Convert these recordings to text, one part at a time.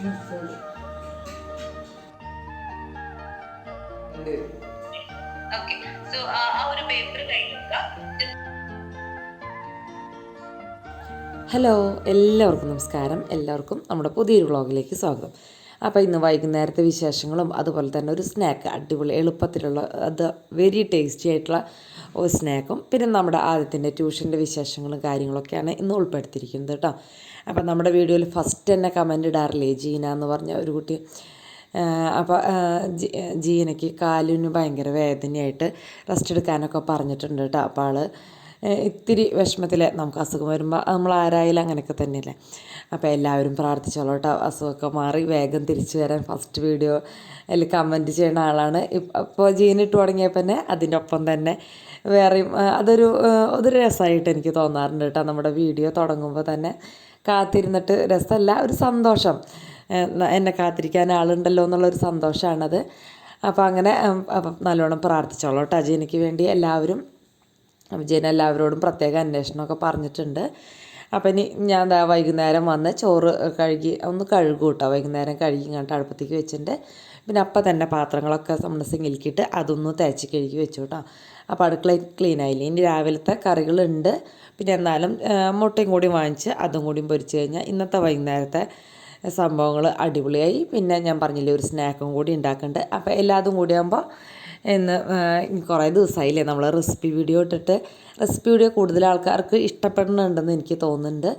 So ആ ഒരു hello എല്ലാവർക്കും നമസ്കാരം. എല്ലാവർക്കും നമ്മുടെ പുതിയൊരു വ്ളോഗിലേക്ക് സ്വാഗതം. അപ്പോൾ ഇന്ന് വൈകുന്നേരത്തെ വിശേഷങ്ങളും അതുപോലെ തന്നെ ഒരു സ്നാക്ക് അടിപൊളി എളുപ്പത്തിലുള്ള അത് വെരി ടേസ്റ്റി ആയിട്ടുള്ള ഒരു സ്നാക്കും പിന്നെ നമ്മുടെ ആദ്യത്തിന്റെ ട്യൂഷന്റെ വിശേഷങ്ങളും കാര്യങ്ങളൊക്കെയാണ് ഇന്ന് ഉൾപ്പെടുത്തിയിരിക്കുന്നത് കേട്ടോ അപ്പോൾ നമ്മുടെ വീഡിയോയിൽ ഫസ്റ്റ് തന്നെ കമന്റ് ഇടാറില്ലേ ജീന എന്ന് പറഞ്ഞ ഒരു കുട്ടി. അപ്പോൾ ജീനയ്ക്ക് കാലിന് ഭയങ്കര വേദനയായിട്ട് റെസ്റ്റ് എടുക്കാനൊക്കെ പറഞ്ഞിട്ടുണ്ട് കേട്ടോ അപ്പോൾ ആൾ ഇത്തിരി വിഷമത്തിൽ നമുക്ക് അസുഖം വരുമ്പോൾ നമ്മൾ ആരായാലും അങ്ങനെയൊക്കെ തന്നെയല്ലേ? അപ്പോൾ എല്ലാവരും പ്രാർത്ഥിച്ചോളൂ കേട്ടോ. അസുഖമൊക്കെ മാറി വേഗം തിരിച്ചു വരാൻ ഫസ്റ്റ് വീഡിയോ അതിൽ കമന്റ് ചെയ്യുന്ന ആളാണ്. ഇപ്പോൾ ജീനിട്ട് തുടങ്ങിയപ്പോൾ തന്നെ അതിന്റെ ഒപ്പം തന്നെ വേറെയും അതൊരു അതൊരു രസമായിട്ട് എനിക്ക് തോന്നാറുണ്ട് കേട്ടോ നമ്മുടെ വീഡിയോ തുടങ്ങുമ്പോൾ തന്നെ. കാത്തിരുന്നിട്ട് രസമല്ല ഒരു സന്തോഷം. എന്നെ കാത്തിരിക്കാൻ ആളുണ്ടല്ലോ എന്നുള്ളൊരു സന്തോഷമാണത് അപ്പോൾ അങ്ങനെ നല്ലോണം പ്രാർത്ഥിച്ചോളൂ കേട്ടോ വേണ്ടി. എല്ലാവരും വിജയൻ എല്ലാവരോടും പ്രത്യേക അന്വേഷണമൊക്കെ പറഞ്ഞിട്ടുണ്ട്. അപ്പം ഇനി ഞാൻ ദാ വൈകുന്നേരം വന്ന് ചോറ് കഴുകി ഒന്ന് കഴുകും കേട്ടോ വൈകുന്നേരം കഴുകി ഇങ്ങോട്ട് അടുപ്പത്തേക്ക് വെച്ചിട്ടുണ്ട്. പിന്നെ അപ്പം തന്നെ പാത്രങ്ങളൊക്കെ നമ്മുടെ സിങ്ങിലിക്കിട്ട് അതൊന്ന് തേച്ച് കഴുകി വെച്ചു കേട്ടോ അപ്പോൾ അടുക്കള ക്ലീൻ ആയില്ലേ? ഇനി രാവിലത്തെ കറികളുണ്ട്. പിന്നെ എന്നാലും മുട്ടയും കൂടി വാങ്ങിച്ച് അതും കൂടി പൊരിച്ച് കഴിഞ്ഞാൽ ഇന്നത്തെ വൈകുന്നേരത്തെ സംഭവങ്ങൾ അടിപൊളിയായി. പിന്നെ ഞാൻ പറഞ്ഞില്ലേ ഒരു സ്നാക്കും കൂടി ഉണ്ടാക്കുന്നുണ്ട് അപ്പോൾ എല്ലാതും കൂടി ഇന്ന് കുറേ ദിവസമായില്ലേ നമ്മൾ റെസിപ്പി വീഡിയോ ഇട്ടിട്ട്. റെസിപ്പി വീഡിയോ കൂടുതൽ ആൾക്കാർക്ക് ഇഷ്ടപ്പെടുന്നുണ്ടെന്ന് എനിക്ക് തോന്നുന്നുണ്ട്.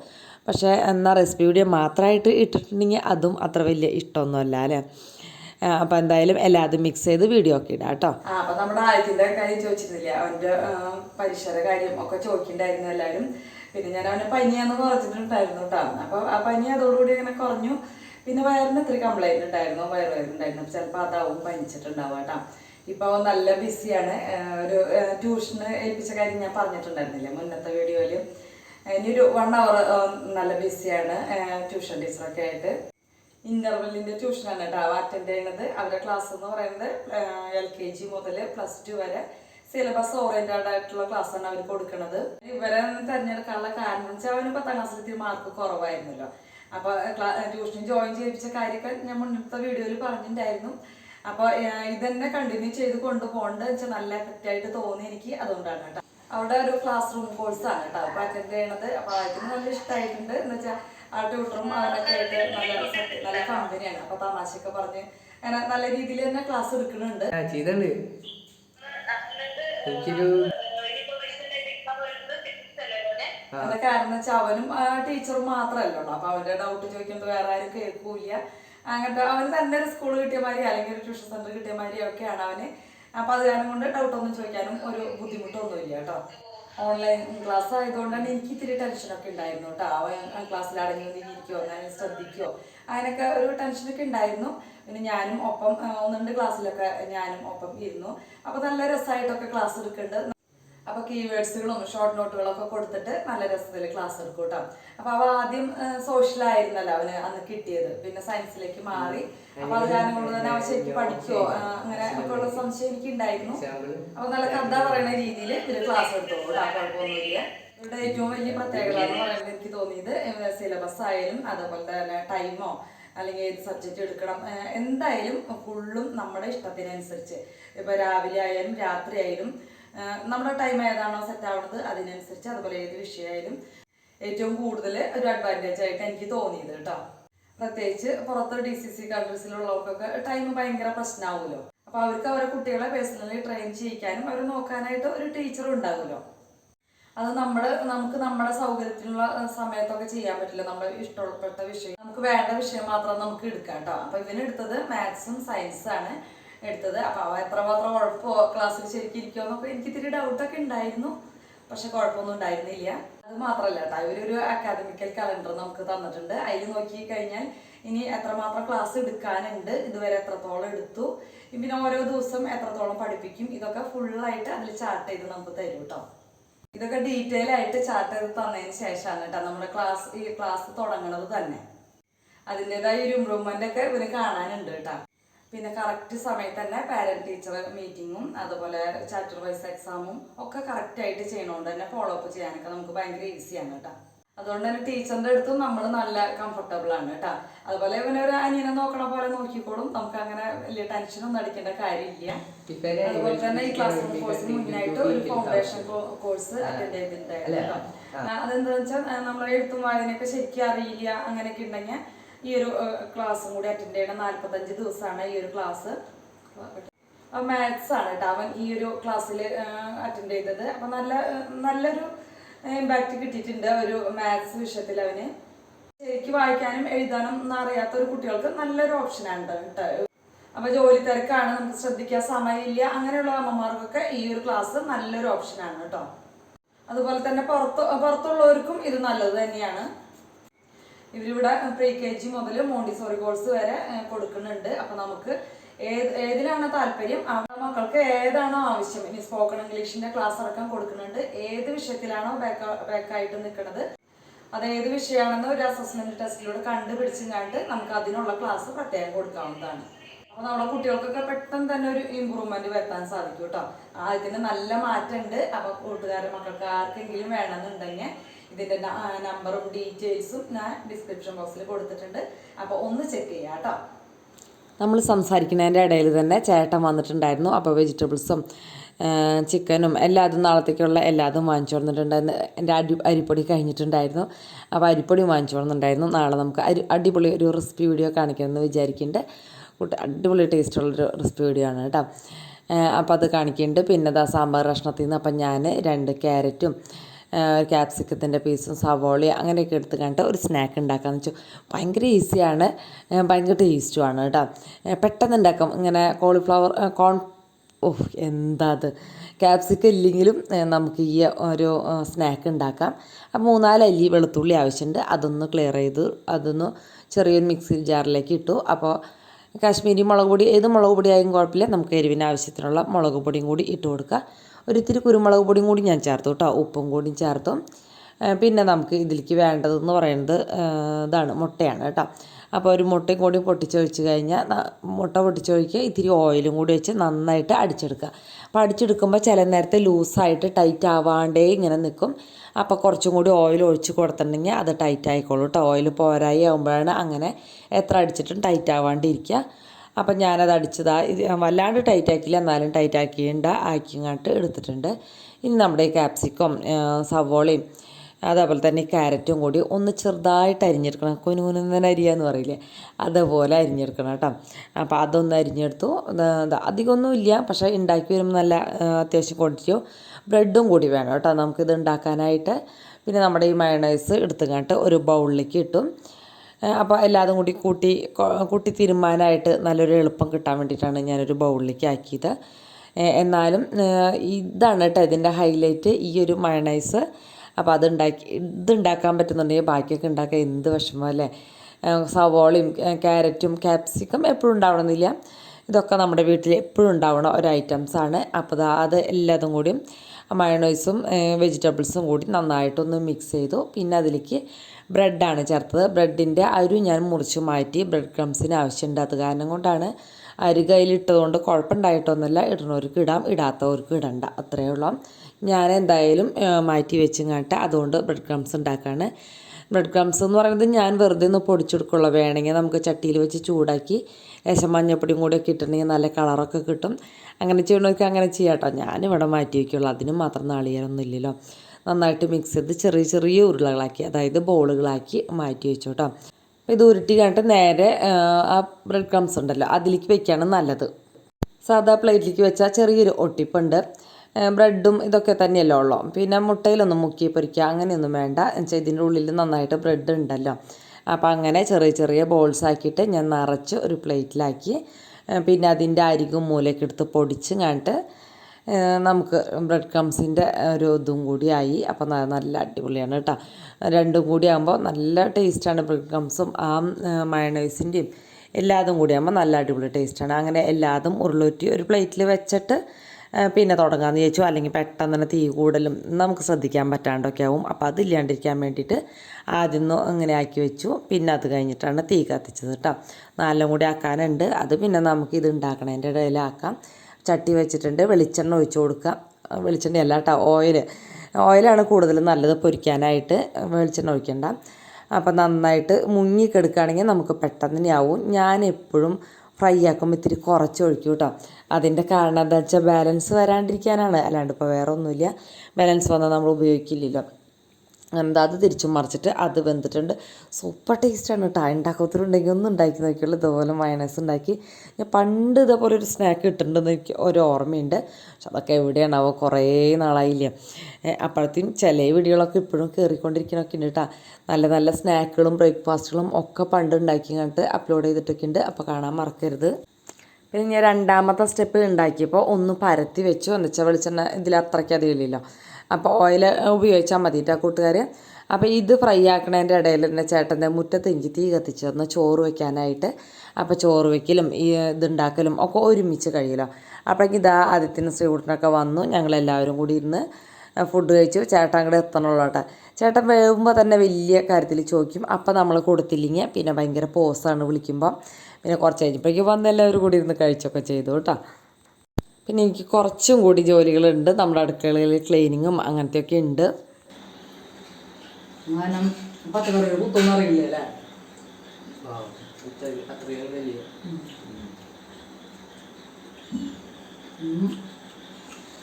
പക്ഷേ എന്നാൽ റെസിപ്പി വീഡിയോ മാത്രമായിട്ട് ഇട്ടിട്ടുണ്ടെങ്കിൽ അതും അത്ര വലിയ ഇഷ്ടമൊന്നുമല്ല അല്ലേ? അപ്പോൾ എന്തായാലും എല്ലാതും മിക്സ് ചെയ്ത് വീഡിയോ ഒക്കെ ഇടാം കേട്ടോ. അപ്പൊ നമ്മുടെ ആദ്യത്തിന്റെ കാര്യം ചോദിച്ചിരുന്നില്ല? അവന്റെ പരിസര കാര്യം ഒക്കെ ചോദിക്കണ്ടായിരുന്നു എല്ലാവരും. പിന്നെ ഞാൻ അവനെ പനിയാന്ന് കുറച്ചിട്ടുണ്ടായിരുന്നു കേട്ടോ. അപ്പോൾ ആ പനി അതോടുകൂടി ഇങ്ങനെ കുറഞ്ഞു. പിന്നെ വയറിന് ഇത്തിരി കംപ്ലൈന്റ് ഉണ്ടായിരുന്നു വയറുവേദന ഉണ്ടായിരുന്നു ചിലപ്പോൾ അതാവും പനിച്ചിട്ടുണ്ടാവുക കേട്ടോ. ഇപ്പൊ അവൻ നല്ല ബിസിയാണ്. ഒരു ട്യൂഷന് ഏൽപ്പിച്ച കാര്യം ഞാൻ പറഞ്ഞിട്ടുണ്ടായിരുന്നില്ല മുന്നത്തെ വീഡിയോയിൽ? ഇനിയൊരു വൺ അവർ നല്ല ബിസിയാണ് ട്യൂഷൻ ടീച്ചറൊക്കെ ആയിട്ട്. ഇന്റർവെല്ലിന്റെ ട്യൂഷനാണ് കേട്ടോ അറ്റൻഡ് ചെയ്യുന്നത് അവരുടെ ക്ലാസ് എന്ന് പറയുന്നത് എൽ കെ ജി മുതൽ പ്ലസ് ടു വരെ സിലബസ് ഓറിയന്റഡ് ആയിട്ടുള്ള ക്ലാസ് ആണ് അവർ കൊടുക്കുന്നത് ഇവരെ തിരഞ്ഞെടുക്കാനുള്ള കാരണം എന്ന് വെച്ചാൽ അവന് പത്താം ക്ലാസ്സിലെത്തിയ മാർക്ക് കുറവായിരുന്നല്ലോ. അപ്പോൾ ട്യൂഷൻ ജോയിൻ ചെയ്യിപ്പിച്ച കാര്യമൊക്കെ ഞാൻ മുന്നത്തെ വീഡിയോയിൽ പറഞ്ഞിട്ടുണ്ടായിരുന്നു. അപ്പൊ ഏഹ്, ഇതന്നെ കണ്ടിന്യൂ ചെയ്ത് കൊണ്ടുപോകേണ്ടത് വെച്ചാൽ നല്ല എഫക്റ്റ് ആയിട്ട് തോന്നി എനിക്ക് അതുകൊണ്ടാണ് കേട്ടോ. അവിടെ ഒരു ക്ലാസ് റൂം കോഴ്സ് ആണ് കേട്ടോ. അപ്പൊ അറ്റൻഡ് ചെയ്യണത്? അപ്പൊ അതിന് നല്ല ഇഷ്ടമായിട്ടുണ്ട് എന്ന് വെച്ചാൽ ആ ട്യൂട്ടറും അവരൊക്കെ ആയിട്ട് നല്ല നല്ല കമ്പനിയാണ് അപ്പൊ തമാശയൊക്കെ പറഞ്ഞ് അങ്ങനെ നല്ല രീതിയിൽ തന്നെ ക്ലാസ് എടുക്കുന്നുണ്ട്. അത് കാരണം വെച്ചാൽ അവനും ടീച്ചറും മാത്രമല്ലോ അപ്പൊ അവന്റെ ഡൗട്ട് ചോദിക്കുന്നത് വേറെ ആരും കേൾക്കൂല അങ്ങനത്തെ അവന് തന്നെ ഒരു സ്കൂൾ കിട്ടിയ മാതിരി അല്ലെങ്കിൽ ഒരു ട്യൂഷൻ സെന്റർ കിട്ടിയ മാതിരി ഒക്കെയാണ് അവന്. അപ്പൊ അത് കാരണം കൊണ്ട് ഡൗട്ട് ഒന്നും ചോദിക്കാനും ഒരു ബുദ്ധിമുട്ടൊന്നും ഇല്ല കേട്ടോ. ഓൺലൈൻ ക്ലാസ് ആയതുകൊണ്ട് തന്നെ എനിക്ക് ഇത്തിരി ടെൻഷനൊക്കെ ഉണ്ടായിരുന്നു കേട്ടോ. അവൻ ക്ലാസ്സിൽ അടങ്ങി ഒന്നിരിക്കുമോ ഞാൻ ശ്രദ്ധിക്കുമോ അങ്ങനെയൊക്കെ ഒരു ടെൻഷനൊക്കെ ഉണ്ടായിരുന്നു. പിന്നെ ഞാനും ഒപ്പം ആ, ഒന്ന് രണ്ട് ക്ലാസ്സിലൊക്കെ ഞാനും ഒപ്പം ഇരുന്നു. അപ്പൊ നല്ല രസമായിട്ടൊക്കെ ക്ലാസ് എടുക്കുന്നുണ്ട് അപ്പൊ കീവേഡ്സുകളും ഷോർട്ട് നോട്ടുകളൊക്കെ കൊടുത്തിട്ട് നല്ല രസത്തിൽ ക്ലാസ് എടുക്കും കേട്ടോ അപ്പൊ അവ ആദ്യം സോഷ്യൽ ആയിരുന്നല്ലോ അവന് അന്ന് കിട്ടിയത്. പിന്നെ സയൻസിലേക്ക് മാറി. അപ്പൊ അത് കാരണം കൊണ്ട് തന്നെ അവൻ ശരിക്കും പഠിക്കുവോ അങ്ങനെ ഒക്കെ ഉള്ള സംശയം എനിക്ക് ഉണ്ടായിരുന്നു അപ്പൊ നല്ല കഥ പറയുന്ന രീതിയിൽ ഇതിൽ ക്ലാസ് എടുത്തോളൂ കേട്ടോ കുഴപ്പമൊന്നുമില്ല. ഇവിടെ ഏറ്റവും വലിയ പ്രത്യേകത എന്ന് പറയുന്നത് എനിക്ക് തോന്നിയത് സിലബസ് ആയാലും അതുപോലെ തന്നെ ടൈമോ അല്ലെങ്കിൽ ഏത് സബ്ജക്റ്റ് എടുക്കണം എന്തായാലും ഫുള്ളും നമ്മുടെ ഇഷ്ടത്തിനനുസരിച്ച്. ഇപ്പൊ രാവിലെ ആയാലും രാത്രി ആയാലും നമ്മുടെ ടൈം ഏതാണോ സെറ്റ് ആവുന്നത് അതിനനുസരിച്ച് അതുപോലെ ഏത് വിഷയമായാലും ഏറ്റവും കൂടുതൽ ഒരു അഡ്വാന്റേജ് ആയിട്ട് എനിക്ക് തോന്നിയത് കേട്ടോ പ്രത്യേകിച്ച് പുറത്ത് ഡി സി സി കൺട്രീസിലുള്ളവർക്കൊക്കെ ടൈം ഭയങ്കര പ്രശ്നമാവുമല്ലോ അപ്പൊ അവർക്ക് അവരുടെ കുട്ടികളെ പേഴ്സണലി ട്രെയിൻ ചെയ്യിക്കാനും അവരെ നോക്കാനായിട്ട് ഒരു ടീച്ചർ ഉണ്ടാവുമല്ലോ അത് നമ്മൾ നമുക്ക് നമ്മുടെ സൗകര്യത്തിനുള്ള സമയത്തൊക്കെ ചെയ്യാൻ പറ്റില്ല. നമ്മൾ ഇഷ്ടപ്പെട്ട വിഷയം നമുക്ക് വേണ്ട വിഷയം മാത്രം നമുക്ക് എടുക്കാം കേട്ടോ അപ്പൊ ഇവനെടുത്തത് മാത്സും സയൻസും ആണ്. എടുത്തത്. അപ്പോൾ അവ എത്രമാത്രം ഉഴപ്പോ ക്ലാസ്സിൽ ശരിക്കും ഇരിക്കുമോ എന്നൊക്കെ എനിക്ക് ഇത്തിരി ഡൗട്ടൊക്കെ ഉണ്ടായിരുന്നു. പക്ഷെ കുഴപ്പമൊന്നും ഉണ്ടായിരുന്നില്ല. അത് മാത്രമല്ല കേട്ടോ ഇവരൊരു അക്കാദമിക്കൽ കലണ്ടർ നമുക്ക് തന്നിട്ടുണ്ട്. അതിൽ നോക്കി കഴിഞ്ഞാൽ ഇനി എത്രമാത്രം ക്ലാസ് എടുക്കാനുണ്ട് ഇതുവരെ എത്രത്തോളം എടുത്തു പിന്നെ ഓരോ ദിവസം എത്രത്തോളം പഠിപ്പിക്കും ഇതൊക്കെ ഫുള്ളായിട്ട് അതിൽ ചാർട്ട് ചെയ്ത് നമുക്ക് തരും കേട്ടോ. ഇതൊക്കെ ഡീറ്റെയിൽ ആയിട്ട് ചാർട്ട് ചെയ്ത് തന്നതിന് ശേഷമാണ് കേട്ടോ നമ്മുടെ ക്ലാസ് ഈ ക്ലാസ് തുടങ്ങണത് തന്നെ. അതിന്റെതായ ഒരു ഇമ്പ്രൂവ്മെന്റ് ഒക്കെ ഇവന് കാണാനുണ്ട് കേട്ടോ. പിന്നെ കറക്റ്റ് സമയത്ത് തന്നെ പാരന്റ് ടീച്ചർ മീറ്റിങ്ങും അതുപോലെ ചാപ്റ്റർ വൈസ് എക്സാമും ഒക്കെ കറക്റ്റ് ആയിട്ട് ചെയ്യണോണ്ട് തന്നെ ഫോളോ അപ്പ് ചെയ്യാനൊക്കെ നമുക്ക് ഭയങ്കര ഈസിയാണ് കേട്ടോ. അതുകൊണ്ട് തന്നെ ടീച്ചറിന്റെ അടുത്തും നമ്മൾ നല്ല കംഫർട്ടബിൾ ആണ് കേട്ടോ. അതുപോലെ ഇവനെ ഒരു അനിയനെ നോക്കണ പോലെ നോക്കിക്കോളും. നമുക്ക് അങ്ങനെ വലിയ ടെൻഷൻ ഒന്നും അടിക്കേണ്ട കാര്യമില്ല. അതുപോലെ തന്നെ ഈ ക്ലാസ് റൂം കോഴ്സ് മുന്നായിട്ട് ഒരു ഫൗണ്ടേഷൻ കോഴ്സ് അറ്റൻഡ് ചെയ്തിട്ടുണ്ടായിരുന്നു? കേട്ടോ. അതെന്താണെന്ന് അതെന്താ വെച്ചാൽ നമ്മളെ എഴുത്തും വായനയൊക്കെ ശരിക്കും അറിയില്ല അങ്ങനെയൊക്കെ ഉണ്ടെങ്കിൽ ഈ ഒരു ക്ലാസ്സും കൂടി അറ്റൻഡ് ചെയ്യണം. നാല്പത്തഞ്ച് ദിവസമാണ് ഈ ഒരു ക്ലാസ് മാത്സ് ആണ് കേട്ടോ അവൻ ഈ ഒരു ക്ലാസ്സിൽ അറ്റൻഡ് ചെയ്തത്. അപ്പം നല്ല നല്ലൊരു ഇമ്പാക്റ്റ് കിട്ടിയിട്ടുണ്ട് ഒരു മാത്സ് വിഷയത്തിൽ അവന്. ശരിക്ക് വായിക്കാനും എഴുതാനും ഒന്നും അറിയാത്ത ഒരു കുട്ടികൾക്ക് നല്ലൊരു ഓപ്ഷനാണ് കേട്ടോ അപ്പൊ ജോലി തിരക്കാണ് നമുക്ക് ശ്രദ്ധിക്കാൻ സമയമില്ല. അങ്ങനെയുള്ള അമ്മമാർക്കൊക്കെ ഈ ഒരു ക്ലാസ് നല്ലൊരു ഓപ്ഷനാണ് കേട്ടോ അതുപോലെ തന്നെ പുറത്ത് പുറത്തുള്ളവർക്കും ഇത് നല്ലത് തന്നെയാണ്. ഇവരിവിടെ പ്രീ കെ ജി മുതൽ മോണ്ടിസോറി കോഴ്സ് വരെ കൊടുക്കുന്നുണ്ട്. അപ്പൊ നമുക്ക് ഏത് ഏതിലാണ് താല്പര്യം? ആ മക്കൾക്ക് ഏതാണോ ആവശ്യം. ഇനി സ്പോക്കൺ ഇംഗ്ലീഷിന്റെ ക്ലാസ് അടക്കം കൊടുക്കുന്നുണ്ട്. ഏത് വിഷയത്തിലാണോ ബാക്ക് ബാക്കായിട്ട് നിൽക്കുന്നത് അത് ഏത് വിഷയമാണെന്ന് ഒരു അസസ്മെന്റ് ടെസ്റ്റിലൂടെ കണ്ടുപിടിച്ചും കണ്ട് നമുക്ക് അതിനുള്ള ക്ലാസ് പ്രത്യേകം കൊടുക്കാവുന്നതാണ്. അപ്പോൾ നമ്മുടെ കുട്ടികൾക്കൊക്കെ പെട്ടെന്ന് തന്നെ ഒരു ഇമ്പ്രൂവ്മെന്റ് വരുത്താൻ സാധിക്കും കേട്ടോ. ആ ഇതിന് നല്ല മാറ്റമുണ്ട്. അപ്പോൾ കൂട്ടുകാരെ മക്കൾക്ക് ആർക്കെങ്കിലും വേണമെന്നുണ്ടെങ്കിൽ ഇതിന്റെ നമ്പറും ഡീറ്റെയിൽസും ഞാൻ ഡിസ്ക്രിപ്ഷൻ ബോക്സിൽ കൊടുത്തിട്ടുണ്ട്. അപ്പോൾ ഒന്ന് ചെക്ക് ചെയ്യാം കേട്ടോ നമ്മൾ സംസാരിക്കുന്നതിന്റെ ഇടയിൽ തന്നെ ചേട്ടൻ വന്നിട്ടുണ്ടായിരുന്നു. അപ്പോൾ വെജിറ്റബിൾസും ചിക്കനും എല്ലാതും നാളത്തേക്കുള്ള എല്ലാതും വാങ്ങിച്ചു വന്നിട്ടുണ്ടായിരുന്നു എന്റെ അടി അരിപ്പൊടി കഴിഞ്ഞിട്ടുണ്ടായിരുന്നു. അപ്പോൾ അരിപ്പൊടി വാങ്ങിച്ചു വന്നിട്ടുണ്ടായിരുന്നു നാളെ നമുക്ക് അരി അടിപൊളി ഒരു റെസിപ്പി വീഡിയോ കാണിക്കണമെന്ന് വിചാരിക്കുന്നുണ്ട്. കൂട്ട് അടിപൊളി ടേസ്റ്റുള്ളൊരു റെസിപ്പി വീഡിയോ ആണ് കേട്ടോ അപ്പോൾ അത് കാണിക്കുന്നുണ്ട്. പിന്നെ ദാ സാമ്പാർ കഷ്ണത്തിൽ നിന്ന് അപ്പം ഞാൻ രണ്ട് ക്യാരറ്റും ക്യാപ്സിക്കത്തിന്റെ പീസും സവോളയും അങ്ങനെയൊക്കെ എടുത്ത് കണ്ടിട്ട് ഒരു സ്നാക്ക് ഉണ്ടാക്കാമെന്ന് വെച്ചു. ഭയങ്കര ഈസിയാണ് ഭയങ്കര ടേസ്റ്റുമാണ് കേട്ടോ. പെട്ടെന്ന് ഉണ്ടാക്കും. ഇങ്ങനെ കോളിഫ്ലവർ കോൺ ഓഹ് എന്താ അത്? ക്യാപ്സിക്കം ഇല്ലെങ്കിലും നമുക്ക് ഈ ഒരു സ്നാക്ക് ഉണ്ടാക്കാം. അപ്പോൾ മൂന്നാൽ അല്ലി വെളുത്തുള്ളി ആവശ്യമുണ്ട് അതൊന്ന് ക്ലിയർ ചെയ്ത് അതൊന്ന് ചെറിയൊരു മിക്സി ജാറിലേക്ക് ഇട്ടു. അപ്പോൾ കാശ്മീരി മുളക് പൊടി ഏത് മുളക് പൊടിയായാലും കുഴപ്പമില്ല. നമുക്ക് എരിവിന് ആവശ്യത്തിനുള്ള മുളക് പൊടിയും കൂടി ഇട്ട് കൊടുക്കുക ഒരു ഇത്തിരി കുരുമുളക് പൊടിയും കൂടി ഞാൻ ചേർത്തു കേട്ടോ ഉപ്പും കൂടി ചേർത്തു. പിന്നെ നമുക്ക് ഇതിലേക്ക് വേണ്ടതെന്ന് പറയുന്നത് ഇതാണ് മുട്ടയാണ് കേട്ടോ. അപ്പോൾ ഒരു മുട്ടയും കൂടി പൊട്ടിച്ചൊഴിച്ച് കഴിഞ്ഞാൽ മുട്ട പൊട്ടിച്ചൊഴിക്കുക ഇത്തിരി ഓയിലും കൂടി വെച്ച് നന്നായിട്ട് അടിച്ചെടുക്കുക. അപ്പോൾ അടിച്ചെടുക്കുമ്പോൾ ചില നേരത്തെ ലൂസായിട്ട് ടൈറ്റ് ആവാണ്ടേ ഇങ്ങനെ നിൽക്കും. അപ്പോൾ കുറച്ചും കൂടി ഓയിൽ ഒഴിച്ച് കൊടുത്തിട്ടുണ്ടെങ്കിൽ അത് ടൈറ്റ് ആയിക്കോളൂ കേട്ടോ. ഓയിൽ പോരായി ആകുമ്പോഴാണ് അങ്ങനെ എത്ര അടിച്ചിട്ടും ടൈറ്റ് ആവാണ്ടിരിക്കുക. അപ്പം ഞാനത് അടിച്ചതാ. ഇത് വല്ലാണ്ട് ടൈറ്റ് ആക്കിയില്ല. എന്നാലും ടൈറ്റ് ആക്കിയിണ്ട. ആക്കിങ്ങാട്ട് എടുത്തിട്ടുണ്ട്. ഇനി നമ്മുടെ ഈ ക്യാപ്സിക്കം സവോളയും അതേപോലെ തന്നെ ക്യാരറ്റും കൂടി ഒന്ന് ചെറുതായിട്ട് അരിഞ്ഞെടുക്കണം. കുനുകുനെന്ന് അരിയാന്ന് പറയില്ലേ? അതേപോലെ അരിഞ്ഞെടുക്കണം കേട്ടോ. അപ്പോൾ അതൊന്ന് അരിഞ്ഞെടുത്തു. അധികമൊന്നും ഇല്ല. പക്ഷേ ഉണ്ടാക്കി വരുമ്പോൾ നല്ല അത്യാവശ്യം ക്വാണ്ടിറ്റിയോ ബ്രെഡും കൂടി വേണം കേട്ടോ. നമുക്കിത് ഉണ്ടാക്കാനായിട്ട് പിന്നെ നമ്മുടെ ഈ മയണൈസ് എടുത്തുകാട്ട് ഒരു ബൗളിലേക്ക് ഇട്ടും. അപ്പോൾ എല്ലാതും കൂടി കൂട്ടി കൂട്ടി തിരുമ്മാനായിട്ട് നല്ലൊരു എളുപ്പം കിട്ടാൻ വേണ്ടിയിട്ടാണ് ഞാനൊരു ബൗളിലേക്ക് ആക്കിയത്. എന്നാലും ഇതാണ് കേട്ടോ ഇതിന്റെ ഹൈലൈറ്റ് ഈ ഒരു മയണൈസ്. അപ്പോൾ അത് അതുണ്ടാക്കി ഇതുണ്ടാക്കാൻ പറ്റുന്നുണ്ടെങ്കിൽ ബാക്കിയൊക്കെ ഉണ്ടാക്കാൻ എന്ത് വിഷമം അല്ലേ? ഏ, സവോളയും ക്യാരറ്റും ക്യാപ്സിക്കം എപ്പോഴും ഉണ്ടാവണമെന്നില്ല. ഇതൊക്കെ നമ്മുടെ വീട്ടിൽ എപ്പോഴും ഉണ്ടാവണ ഒരു ഐറ്റംസാണ് അപ്പോൾ അത് എല്ലാതും കൂടിയും മയണൈസും വെജിറ്റബിൾസും കൂടി നന്നായിട്ടൊന്ന് മിക്സ് ചെയ്തു. പിന്നെ അതിലേക്ക് ബ്രെഡാണ് ചേർത്തത്. ബ്രെഡിന്റെ അരു ഞാൻ മുറിച്ച് മാറ്റി ബ്രെഡ് ക്രംസിന് ആവശ്യമുണ്ടാത്ത കാരണം കൊണ്ടാണ് അരി കയ്യിലിട്ടതുകൊണ്ട് കുഴപ്പമുണ്ടായിട്ടൊന്നുമില്ല. ഇടുന്നവർക്ക് ഇടാം ഇടാത്തവർക്ക് ഇടണ്ട. അത്രയേ ഉള്ളൂ. ഞാൻ എന്തായാലും മാറ്റി മാറ്റി കാട്ടെ അതുകൊണ്ട് ബ്രെഡ് ക്രംസ് ഉണ്ടാക്കുകയാണ് ബ്രെഡ് ക്രംസ് എന്ന് പറയുന്നത് ഞാൻ വെറുതെ ഒന്ന് പൊടിച്ചെടുക്കുള്ളൂ വേണമെങ്കിൽ നമുക്ക് ചട്ടിയിൽ വെച്ച് ചൂടാക്കി ലേശം മഞ്ഞപ്പൊടിയും കൂടി ഒക്കെ ഇട്ടിട്ടുണ്ടെങ്കിൽ നല്ല കളറൊക്കെ കിട്ടും. അങ്ങനെ ചെയ്യണവർക്ക് അങ്ങനെ ചെയ്യാം കേട്ടോ. ഞാനിവിടെ മാറ്റി വയ്ക്കുള്ളൂ. അതിനും മാത്രം നാളികേരമൊന്നും ഇല്ലല്ലോ. നന്നായിട്ട് മിക്സ് ചെയ്ത് ചെറിയ ചെറിയ ഉരുളകളാക്കി അതായത് ബോളുകളാക്കി മാറ്റി വെച്ചു കേട്ടോ അപ്പോൾ ഇത് ഉരുട്ടി കഴിഞ്ഞിട്ട് നേരെ ആ, ബ്രെഡ് ക്രംസ് ഉണ്ടല്ലോ അതിലേക്ക് വെക്കുകയാണ് നല്ലത്. സാധാ പ്ലേറ്റിലേക്ക് വെച്ചാൽ ചെറിയൊരു ഒട്ടിപ്പുണ്ട്. ബ്രെഡും ഇതൊക്കെ തന്നെയല്ലേ ഉള്ളൂ. പിന്നെ മുട്ടയിലൊന്നും മുക്കി പൊരിക്കുക അങ്ങനെയൊന്നും വേണ്ട. എന്നുവെച്ചാൽ ഇതിന്റെ ഉള്ളിൽ നന്നായിട്ട് ബ്രെഡ് ഉണ്ടല്ലോ. അപ്പോൾ അങ്ങനെ ചെറിയ ചെറിയ ബോൾസ് ആക്കിയിട്ട് ഞാൻ നിറച്ച് ഒരു പ്ലേറ്റിലാക്കി പിന്നെ അതിന്റെ അരികും മൂലയൊക്കെ എടുത്ത് പൊടിച്ച് കണ്ടിട്ട് നമുക്ക് ബ്രെഡ് ക്രംസിന്റെ ഒരു ഇതും കൂടിയായി അപ്പോൾ നല്ല അടിപൊളിയാണ് കേട്ടോ. രണ്ടും കൂടി ആകുമ്പോൾ നല്ല ടേസ്റ്റാണ് ബ്രെഡ് ക്രംസും. ആ മയണൈസിന്റെയും എല്ലാതും കൂടി ആകുമ്പോൾ നല്ല അടിപൊളി ടേസ്റ്റാണ് അങ്ങനെ എല്ലാതും ഉരുളൂറ്റി ഒരു പ്ലേറ്റിൽ വെച്ചിട്ട് പിന്നെ തുടങ്ങാമെന്ന് ചോദിച്ചു അല്ലെങ്കിൽ പെട്ടെന്ന് തന്നെ തീ കൂടലും നമുക്ക് ശ്രദ്ധിക്കാൻ പറ്റാണ്ടൊക്കെ ആവും. അപ്പോൾ അതില്ലാണ്ടിരിക്കാൻ വേണ്ടിയിട്ട് ആദ്യം അങ്ങനെ ആക്കി വെച്ചു. പിന്നെ അത് കഴിഞ്ഞിട്ടാണ് തീ കത്തിച്ചത് കേട്ടോ. നാലും കൂടി ആക്കാനുണ്ട്. അത് പിന്നെ നമുക്ക് ഇത് ഉണ്ടാക്കണതിന്റെ ഇടയിലാക്കാം. ചട്ടി വെച്ചിട്ടുണ്ട് വെളിച്ചെണ്ണ ഒഴിച്ചു കൊടുക്കുക. വെളിച്ചെണ്ണ അല്ല കേട്ടോ ഓയിൽ ഓയിലാണ് കൂടുതലും നല്ലത് പൊരിക്കാനായിട്ട്. വെളിച്ചെണ്ണ ഒഴിക്കണ്ട. അപ്പം നന്നായിട്ട് മുങ്ങി കിടക്കുകയാണെങ്കിൽ നമുക്ക് പെട്ടെന്ന് ആവും. ഞാൻ എപ്പോഴും ഫ്രൈ ആക്കുമ്പോൾ ഇത്തിരി കുറച്ച് ഒഴിക്കും കേട്ടോ അതിന്റെ കാരണം എന്താ വെച്ചാൽ ബാലൻസ് വരാണ്ടിരിക്കാനാണ്. അല്ലാണ്ട് ഇപ്പോൾ വേറെ ഒന്നുമില്ല ബാലൻസ് വന്നാൽ നമ്മൾ ഉപയോഗിക്കില്ലല്ലോ. എന്താ അത് തിരിച്ചും മറിച്ചിട്ട് അത് വെന്തിട്ടുണ്ട്. സൂപ്പർ ടേസ്റ്റാണ് കേട്ടോ ഉണ്ടാക്കത്തിലുണ്ടെങ്കിൽ ഒന്ന് ഉണ്ടാക്കി നോക്കിയുള്ളൂ. ഇതുപോലെ മയണൈസ് ഉണ്ടാക്കി ഞാൻ പണ്ട് ഇതേപോലെ ഒരു സ്നാക്ക് കിട്ടുന്നുണ്ടെന്ന് എനിക്ക് ഒരു ഓർമ്മയുണ്ട്. പക്ഷെ അതൊക്കെ എവിടെയാണാവോ കുറേ നാളായില്ല. അപ്പോഴത്തേക്കും ചില വീഡിയോകളൊക്കെ ഇപ്പോഴും കയറിക്കൊണ്ടിരിക്കണമൊക്കെ ഉണ്ട് കേട്ടോ നല്ല നല്ല സ്നാക്കുകളും ബ്രേക്ക്ഫാസ്റ്റുകളും ഒക്കെ പണ്ട് ഉണ്ടാക്കി കണ്ടിട്ട് അപ്ലോഡ് ചെയ്തിട്ടൊക്കെ ഉണ്ട് അപ്പോൾ കാണാൻ മറക്കരുത്. പിന്നെ ഞാൻ രണ്ടാമത്തെ സ്റ്റെപ്പ് ഉണ്ടാക്കിയപ്പോൾ ഒന്ന് പരത്തി വെച്ചു. എന്നുവെച്ചാൽ വെളിച്ചെണ്ണ ഇതിൽ അത്രയ്ക്ക് അധികം ഇല്ലല്ലോ. അപ്പോൾ ഓയിൽ ഉപയോഗിച്ചാൽ മതി കേട്ടോ കൂട്ടുകാർ അപ്പോൾ ഇത് ഫ്രൈ ആക്കണതിന്റെ ഇടയിൽ തന്നെ ചേട്ടന്റെ മുറ്റത്ത് എനിക്ക് തീ കത്തിച്ച് തന്നു ചോറ് വയ്ക്കാനായിട്ട് അപ്പോൾ ചോറ് വയ്ക്കലും ഈ ഇതുണ്ടാക്കലും ഒക്കെ ഒരുമിച്ച് കഴിയലോ. അപ്പോഴേക്കും ഇതാ ആദ്യത്തിന് ശ്രീകുട്ടനൊക്കെ വന്നു ഞങ്ങളെല്ലാവരും കൂടി ഇരുന്ന് ഫുഡ് കഴിച്ചു. ചേട്ടൻ അങ്ങോട്ട് എത്തണുള്ളൂ കേട്ടോ ചേട്ടൻ വേകുമ്പോൾ തന്നെ വലിയ കാര്യത്തിൽ ചോദിക്കും. അപ്പം നമ്മൾ കൊടുത്തില്ലെങ്കിൽ പിന്നെ ഭയങ്കര പോസാണ് വിളിക്കുമ്പോൾ പിന്നെ കുറച്ച് കഴിഞ്ഞപ്പോഴേക്കും വന്ന് എല്ലാവരും കൂടി ഇരുന്ന് കഴിച്ചൊക്കെ ചെയ്തു കേട്ടോ. പിന്നെ എനിക്ക് കുറച്ചും കൂടി ജോലികളുണ്ട്. നമ്മുടെ അടുക്കളയിൽ ക്ലീനിങ്ങും അങ്ങനത്തെയൊക്കെ ഉണ്ട്. പച്ചക്കറികൾ കുത്തൊന്നും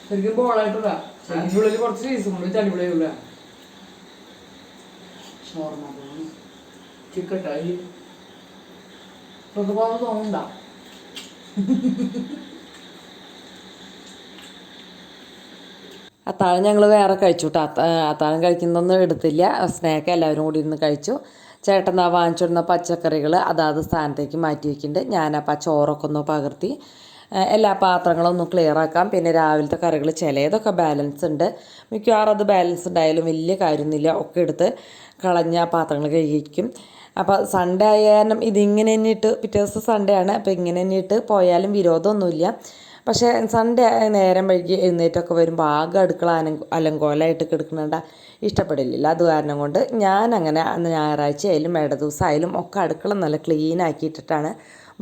ശരിക്കും കുറച്ച് ചീസും കൊണ്ട് വെച്ച് അടിപൊളിയായില്ല? ഷോർമ ചിക്കട്ടായി ഇതൊക്കെ അത്താഴം ഞങ്ങൾ വേറെ കഴിച്ചു കേട്ടോ അത്ത അത്താഴം കഴിക്കുന്നൊന്നും എടുത്തില്ല. സ്നാക്ക് എല്ലാവരും കൂടി ഇരുന്ന് കഴിച്ചു. ചേട്ടൻ ആ വാങ്ങിച്ചിടുന്ന പച്ചക്കറികൾ അതാത് സ്ഥാനത്തേക്ക് മാറ്റി വയ്ക്കുന്നുണ്ട് ഞാനപ്പോൾ ആ ചോറൊക്കെ ഒന്ന് പകർത്തി. എല്ലാ പാത്രങ്ങളും ഒന്ന് ക്ലിയർ ആക്കാം. പിന്നെ രാവിലത്തെ കറികൾ ചിലതൊക്കെ ബാലൻസ് ഉണ്ട് മിക്കവാറും അത് ബാലൻസ് ഉണ്ടായാലും വലിയ കാര്യമൊന്നുമില്ല ഒക്കെ എടുത്ത് കളഞ്ഞ പാത്രങ്ങൾ കഴിക്കും അപ്പോൾ സൺഡേ ആയ കാരണം ഇതിങ്ങനെ ഇട്ട് പിറ്റേ ദിവസം സൺഡേ ആണ്. അപ്പോൾ ഇങ്ങനെ ഇട്ട് പോയാലും വിരോധമൊന്നുമില്ല. പക്ഷേ സൺഡേ നേരം വൈകി എഴുന്നേറ്റൊക്കെ വരുമ്പോൾ ആകെ അടുക്കള അലം അലങ്കോലമായിട്ട് കിടക്കുന്നുണ്ട ഇഷ്ടപ്പെടില്ല. അത് കാരണം കൊണ്ട് ഞാൻ അങ്ങനെ അന്ന് ഞായറാഴ്ച ആയാലും ഇട ദിവസം ആയാലും ഒക്കെ അടുക്കള നല്ല ക്ലീൻ ആക്കിയിട്ടിട്ടാണ്.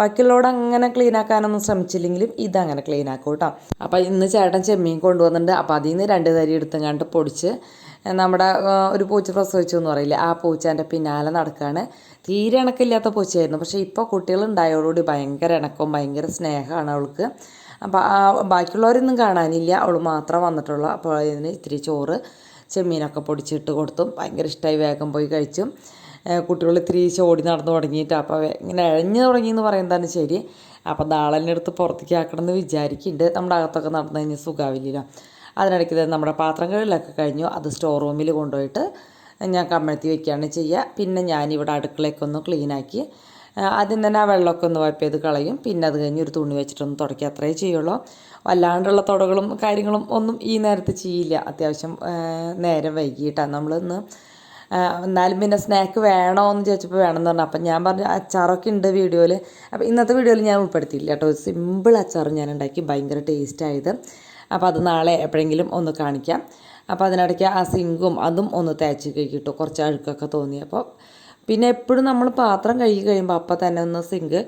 ബാക്കിയുള്ളവടെ അങ്ങനെ ക്ലീൻ ആക്കാനൊന്നും ശ്രമിച്ചില്ലെങ്കിലും ഇതങ്ങനെ ക്ലീൻ ആക്കും കേട്ടോ. അപ്പോൾ ഇന്ന് ചേട്ടൻ ചെമ്മീൻ കൊണ്ടുവന്നിട്ടുണ്ട്. അപ്പോൾ അതിൽ നിന്ന് രണ്ട് തരി എടുത്തങ്ങാണ്ട് പൊടിച്ച് നമ്മുടെ ഒരു പൂച്ച പ്രസവിച്ചു എന്ന് പറയില്ലേ ആ പൂച്ചേന്റെ പിന്നാലെ നടക്കുകയാണ് തീരെ ഇണക്കില്ലാത്ത പൂച്ചയായിരുന്നു. പക്ഷേ ഇപ്പോൾ കുട്ടികൾ ഉണ്ടായതോടുകൂടി ഭയങ്കര ഇണക്കവും ഭയങ്കര സ്നേഹമാണ് അവൾക്ക്. അപ്പോൾ ബാക്കിയുള്ളവരൊന്നും കാണാനില്ല. അവൾ മാത്രം വന്നിട്ടുള്ളൂ. അപ്പോൾ അതിന് ഇത്തിരി ചോറ് ചെമ്മീനൊക്കെ പൊടിച്ചിട്ട് കൊടുത്തു. ഭയങ്കര ഇഷ്ടമായി വേഗം പോയി കഴിച്ചു. കുട്ടികൾ ഇത്തിരി ചോടി നടന്നു തുടങ്ങിയിട്ട് അപ്പോൾ ഇങ്ങനെ ഇഴഞ്ഞു തുടങ്ങി എന്ന് പറയുന്നതാണ് ശരി. അപ്പോൾ നാളെ എടുത്ത് പുറത്തേക്ക് ആക്കണം എന്ന് വിചാരിക്കുന്നുണ്ട് നമ്മുടെ അകത്തൊക്കെ നടന്നു കഴിഞ്ഞാൽ സുഖാവില്ലല്ലോ. അതിനിടയ്ക്ക് നമ്മുടെ പാത്രം കഴുകലൊക്കെ കഴിഞ്ഞു. അത് സ്റ്റോർ റൂമിൽ കൊണ്ടുപോയിട്ട് ഞാൻ കമ്മഴ്ത്തി വെക്കുകയാണ് ചെയ്യുക. പിന്നെ ഞാനിവിടെ അടുക്കളയൊക്കെ ഒന്ന് ക്ലീനാക്കി ആദ്യം തന്നെ ആ വെള്ളമൊക്കെ ഒന്ന് വൈപ്പ് ചെയ്ത് കളയും. പിന്നെ അത് കഴിഞ്ഞ് ഒരു തുണി വെച്ചിട്ടൊന്ന് തുടയ്ക്കുക. അത്രേ ചെയ്യുള്ളൂ. വല്ലാണ്ടുള്ള തുടകളും കാര്യങ്ങളും ഒന്നും ഈ നേരത്ത് ചെയ്യില്ല. അത്യാവശ്യം നേരം വൈകിയിട്ടാണ് നമ്മളിന്ന് എന്നാലും പിന്നെ സ്നാക്ക് വേണോ എന്ന് ചോദിച്ചപ്പോൾ വേണമെന്ന് പറഞ്ഞു. അപ്പം ഞാൻ പറഞ്ഞു അച്ചാറൊക്കെ ഉണ്ട് വീഡിയോയിൽ അപ്പോൾ ഇന്നത്തെ വീഡിയോയിൽ ഞാൻ ഉൾപ്പെടുത്തിയില്ല കേട്ടോ. സിമ്പിൾ അച്ചാർ ഞാൻ ഉണ്ടാക്കി. ഭയങ്കര ടേസ്റ്റായത് അപ്പോൾ അത് നാളെ എപ്പോഴെങ്കിലും ഒന്ന് കാണിക്കാം. അപ്പോൾ അതിനിടയ്ക്ക് ആ സിങ്കും അതും ഒന്ന് തേച്ച് കഴിക്കിട്ടു കുറച്ച് അഴുക്കൊക്കെ തോന്നി. അപ്പോൾ പിന്നെ എപ്പോഴും നമ്മൾ പാത്രം കഴുകി കഴിയുമ്പോൾ അപ്പം തന്നെ ഒന്ന് സിങ്ക്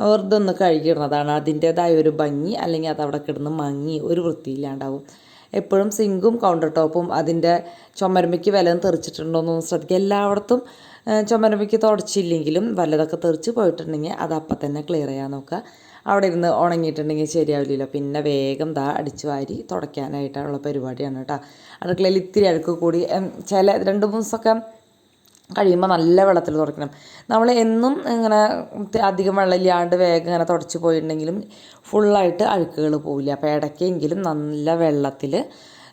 വെറുതെ ഒന്ന് കഴുകിയിടുന്നതാണ്. അതിന്റേതായ ഒരു ഭംഗി അല്ലെങ്കിൽ അത് അവിടെ കിടന്ന് മങ്ങി ഒരു വൃത്തിയില്ലാണ്ടാവും. എപ്പോഴും സിങ്കും കൗണ്ടർ ടോപ്പും അതിന്റെ ചുമരമ്പയ്ക്ക് വല്ലതും തെറിച്ചിട്ടുണ്ടോയെന്ന് ശ്രദ്ധിക്കുക. എല്ലായിടത്തും ചുമരുമ്പയ്ക്ക് തുടച്ചില്ലെങ്കിലും വല്ലതൊക്കെ തെറിച്ച് പോയിട്ടുണ്ടെങ്കിൽ അത് അപ്പം തന്നെ ക്ലിയർ ചെയ്യാൻ നോക്കുക. അവിടെ ഇരുന്ന് ഉണങ്ങിയിട്ടുണ്ടെങ്കിൽ ശരിയാവില്ലല്ലോ. പിന്നെ വേഗം ദാ അടിച്ചു വാരി തുടയ്ക്കാനായിട്ടുള്ള പരിപാടിയാണ് കേട്ടോ. അടുക്കളയിൽ ഇത്തിരി അഴുക്ക് കൂടി ചില രണ്ട് മൂന്ന് ദിവസമൊക്കെ കഴിയുമ്പോൾ നല്ല വെള്ളത്തിൽ തുടയ്ക്കണം നമ്മൾ എന്നും ഇങ്ങനെ അധികം വെള്ളമില്ലാണ്ട് വേഗം ഇങ്ങനെ തുടച്ച് പോയിട്ടുണ്ടെങ്കിലും ഫുള്ളായിട്ട് അഴുക്കുകൾ പോവില്ല. അപ്പോൾ ഇടയ്ക്കെങ്കിലും നല്ല വെള്ളത്തിൽ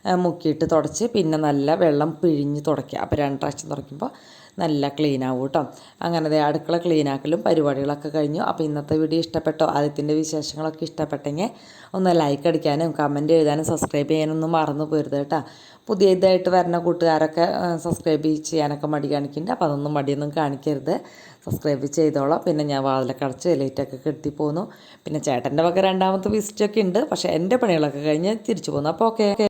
മുക്കിയിട്ട് തുടച്ച് പിന്നെ നല്ല വെള്ളം പിഴിഞ്ഞ് തുടയ്ക്കുക. അപ്പോൾ രണ്ട് പ്രാവശ്യം തുടയ്ക്കുമ്പോൾ നല്ല ക്ലീൻ ആവും കേട്ടോ. അങ്ങനെ അടുക്കള ക്ലീൻ ആക്കലും പരിപാടികളൊക്കെ കഴിഞ്ഞു. അപ്പോൾ ഇന്നത്തെ വീഡിയോ ഇഷ്ടപ്പെട്ടോ? ആദ്യത്തിന്റെ വിശേഷങ്ങളൊക്കെ ഇഷ്ടപ്പെട്ടെങ്കിൽ ഒന്ന് ലൈക്ക് അടിക്കാനും കമന്റ് എഴുതാനും സബ്സ്ക്രൈബ് ചെയ്യാനൊന്നും മറന്നു പോരുത് കേട്ടോ. പുതിയ ഇതായിട്ട് വരുന്ന കൂട്ടുകാരൊക്കെ സബ്സ്ക്രൈബ് ചെയ്യാനൊക്കെ മടി കാണിക്കുന്നുണ്ട് അപ്പോൾ അതൊന്നും മടിയൊന്നും കാണിക്കരുത്. സബ്സ്ക്രൈബ് ചെയ്തോളാം. പിന്നെ ഞാൻ വാതിലൊക്കെ അടച്ച് ലൈറ്റൊക്കെ കെടുത്തി പോന്നു. പിന്നെ ചേട്ടന്റെ വക രണ്ടാമത്തെ വിസിറ്റൊക്കെ ഉണ്ട്. പക്ഷേ എന്റെ പണികളൊക്കെ കഴിഞ്ഞ് തിരിച്ചു പോന്നു. അപ്പോൾ ഓക്കെ